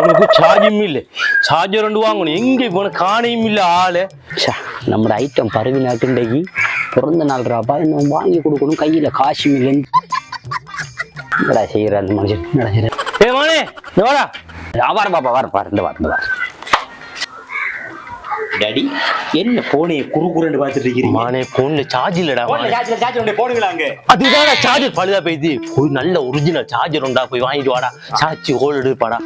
போனுக்கு சார்ஜும் இல்லை. சார்ஜர் ரெண்டு வாங்கணும். எங்க போன காணையும் இல்லை ஆளு? நம்ம ஐட்டம் பரவி நாட்டுண்டைக்கு பிறந்த நாள் ராப்பா இன்னும் வாங்கி கொடுக்கணும். கையில காசும் இல்லைன்னு என்னடா செய்யற அந்த மனுஷன்? என்னடா செய்யற? ஏ மானே இங்க வாடா. வர பாப்பா வர பாரு இந்த வார இந்த வார டாடி என்ன போனே குறு குறுன்னு பார்த்துட்டு இருக்கிறீங்க? மானே போன்ல சார்ஜ் இல்லடா மானே. சார்ஜ் சார்ஜ் ஒன்று போடுங்களா அங்க? அதுதான் சார்ஜர் பழுதா போயிடுது போய் நல்ல ஒரிஜினல் சார்ஜர் உண்டா போய் வாங்கிட்டு வாடா. சாச்சி ஹோல் எடுப்பாடா.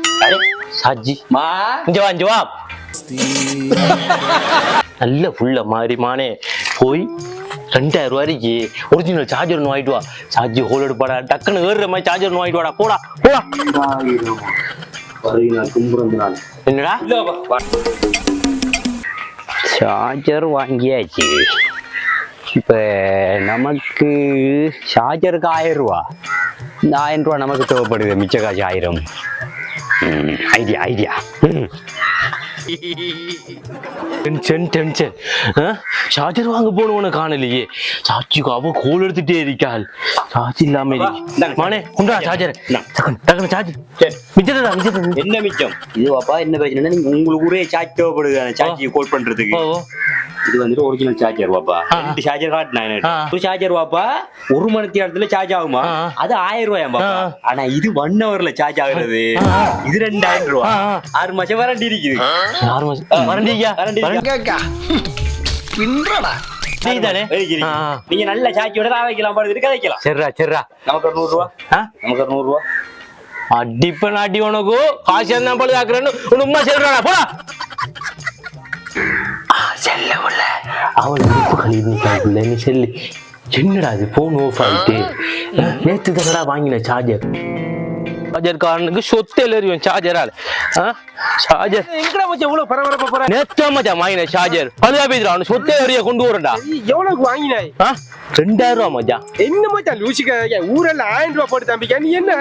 மா? இங்க வா இங்க வா. நல்ல புள்ள மாதிரி மானே. போய் ரெண்டாயிரம் ரூபாய்க்கு ஒரிஜினல் சார்ஜர் ஒன்று வாங்கிட்டு வா. சார்ஜ் ஹோல் எடுப்பாடா. டக்குன்னு ஏறுற மாதிரி சார்ஜர் ஒன்று வாங்கிட்டு வாடா. போடா போடா. என்னடா? சார்ஜர் வாங்கியாச்சு. இப்போ நமக்கு சார்ஜருக்கு ஆயிரம் ரூபா. இந்த ஆயிரம் ரூபா நமக்கு தேவைப்படுது. மிச்ச காசு ஆயிரம். Idea idea tension tension charger வாங்க போனவன காணலையே. சாட்சிக்கு அவ கோல் எடுத்துட்டே இருக்காள். சார்ஜ் இல்லாம. மானே குண்டா சார்ஜர். டக்குனு சார்ஜர் சரி. மிச்சதா மிச்சதா என்ன மிச்சம்? இது பாப்பா என்ன பிரச்சனை நீங்க உங்களுக்கு ஒரே சார்ஜ் தேவைப்படுது சார்ஜ் கோல் பண்றதுக்கு. இது வந்துட்டு ஒரிஜினல் சார்ஜர் பாப்பா ஆ. ரெண்டு சார்ஜர் காட்டினேன் ஆ. ஒரு சார்ஜர் பாப்பா ஒரு மணி நேரத்துல சார்ஜ் ஆகுமா. அது ஆயிரம் ரூபாயா பாப்பா. ஆனா இது ஒன் ஹவர்ல சார்ஜ் ஆகுறது. இது ரெண்டாயிரம் ரூபா. ஆறு மாசம் வரண்டி இருக்குது. ஆறு மாசம். வரண்டியா இருக்கு. நீங்க நல்ல சார்ஜோட தான் வைக்கலாம் படுத்துட்டு கதைக்கலாம். சரிடா சரிடா. நமக்கு ஒரு நூறு ரூபா ஆ? நமக்கு ஒரு நூறு ரூபா அடிப்பன் அடி உனக்கு. காசு என்ன பழுது ஆக்குறேன்னு உன் உண்மை சொல்றாடா போடா. செல்ல உள்ள அவள் உப்பு கழிவு செல்லு என்னடா இது ஃபோன் ஆஃப் நேற்று நேத்து தானடா வாங்கின சார்ஜர் சார்ஜர் காரனுக்கு சொத்து எழுறியும் சார்ஜரால் சார்ஜர் எங்கடா மச்சான் இவ்வளவு பரபரப்பா போற? நேத்தா மச்சான் வாங்கின சார்ஜர் பழுதா போயிடுறா அவனு சொத்தே கொண்டு வரடா எவ்வளவுக்கு வாங்கினாய்? ரெண்டாயிரம் ரூபா மச்சான். என்ன மச்சான் லூசிக்க? ஊரெல்லாம் ஆயிரம் ரூபாய் போட்டு தம்பிக்க. நீ என்ன?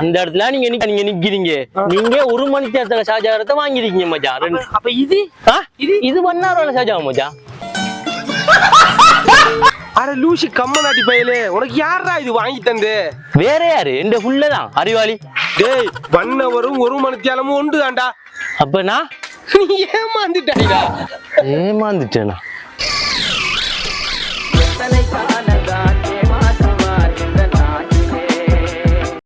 அந்த இடத்துல நீங்க நீங்க நிக்கிறீங்க. நீங்க ஒரு மணி நேரத்துல சார்ஜரத்தை வாங்கிருக்கீங்க மச்சான்? அப்ப இது? இது? இது பண்ணாரோட சார்ஜ் மச்சான். அட லூசி கம்ம நாட்டி பயலே. உனக்கு யாரா இது வாங்கி தந்து? வேற யாரு? எந்த புள்ளதான் அறிவாளி. டேய் வண்ணவரும் ஒரு மணித்தியாலமும் உண்டு தான்டா அப்ப நான்? நீ ஏமாந்துட்டாயிடா ஏமாந்துட்டேனா?